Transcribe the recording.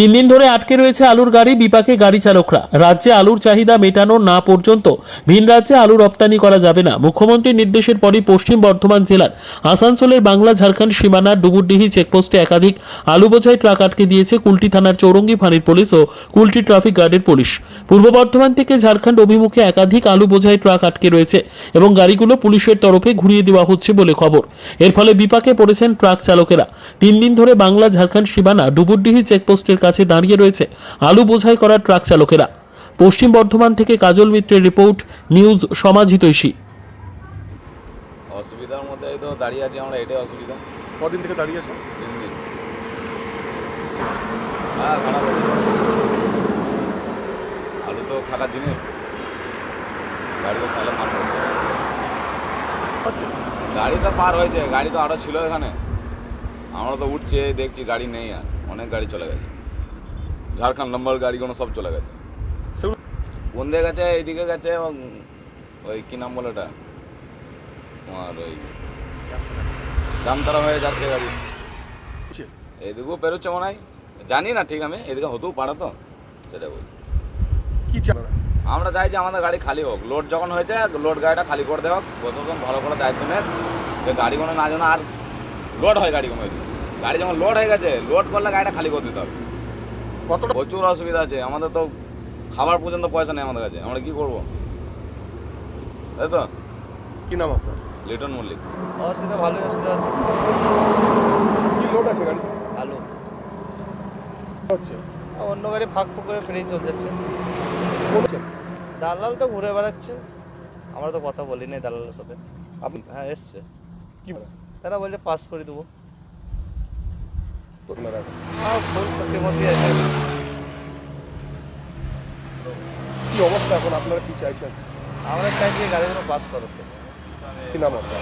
তিন দিন ধরে আটকে রয়েছে আলুর গাড়ি, বিপাকে গাড়ি চালকরা। রাজ্যে আলুর চাহিদা মেটানো না পর্যন্ত ভিন রাজ্যে আলু রপ্তানি করা যাবে না। মুখ্যমন্ত্রীর নির্দেশের পরই পশ্চিম বর্ধমান জেলার আসানসোলের বাংলা ঝাড়খণ্ড সীমানার ডুবুরডিহি চেকপোস্টে একাধিক আলু বোঝাই ট্রাক আটকে দিয়েছে কুলটি থানার চৌরঙ্গি ফাঁড়ির পুলিশ ও কুলটি ট্রাফিক গার্ডের পুলিশ। পূর্ব বর্ধমান থেকে ঝাড়খণ্ড অভিমুখে একাধিক আলু বোঝাই ট্রাক আটকে রয়েছে এবং গাড়িগুলো পুলিশের তরফে ঘুরিয়ে দেওয়া হচ্ছে বলে খবর। এর ফলে বিপাকে পড়েছেন ট্রাক চালকেরা। তিন দিন ধরে বাংলা ঝাড়খণ্ড সীমানা ডুবুরডিহি চেকপোস্টের কাছে দাঁড়িয়ে রয়েছে আলু বোঝাই করা ট্রাক চালকেরা। পশ্চিম বর্ধমান থেকে কাজল মিত্রের রিপোর্ট নিউজ সমাজ হিতৈষী। অসুবিধার মধ্যে তো দাঁড়িয়ে আছি আমরা এটাই অসুবিধা। কদিন থেকে দাঁড়িয়ে আছে? তিন দিন। হ্যাঁ খারাপ আলু তো থাকার জিনিস। গাড়ি তো তাহলে আচ্ছা গাড়ি তো পার হয়েছে গাড়ি তো আরও ছিল এখানে। আমরা তো উঠছে দেখছি গাড়ি নেই আর অনেক গাড়ি চলে গেছে। ঝাড়খণ্ড নম্বর গাড়িগুলো সব চলে গেছে। সেগুলো দিকে গেছে এইদিকে গেছে উম, ওই কী নাম বলে ওটা? তোমার ওই জামতারা হয়ে যাচ্ছে গাড়ি। এদিকেও বেরোচ্ছে মনে হয়। জানি না ঠিক আমি এদিকে হতেও পারে তো সেটা বলছি কি আমরা চাই যে আমাদের গাড়ি খালি হোক। লোড যখন হয়েছে লোড গাড়িটা খালি করে দেওয়া হোক। প্রশাসন ভালো করে দায়িত্ব নেন যে গাড়িগুলো না যেন আর লোড হয় গাড়িগুলো গাড়ি যখন লোড হয়ে গেছে লোড করলে গাড়িটা খালি করে দিতে হবে। কতটা প্রচুর অসুবিধা আছে। আমাদের তো খাবার পর্যন্ত পয়সা নেই আমাদের কাছে। আমরা কি করব? তাই তো? কি নাম আপনার? লিটন মল্লিক। অসুবিধা ভালোই অসুবিধা আছে। কি লোড আছে গাড়ি আলু হচ্ছে। আর অন্য গাড়ি ফাঁক ফুক করে ফ্রি চলে যাচ্ছে। দালাল তো ঘুরে বেড়াচ্ছে। আমরা তো কথা বলি নাই দালালের সাথে। আপনি হ্যাঁ এসছে। কি তারা বলছে পাস করে দেবো। মধ্যে আছে কি অবস্থা এখন? আপনারা কি চাইছেন? আমরা চাই যে গাড়িগুলো পাস করো কি নাম আপনার?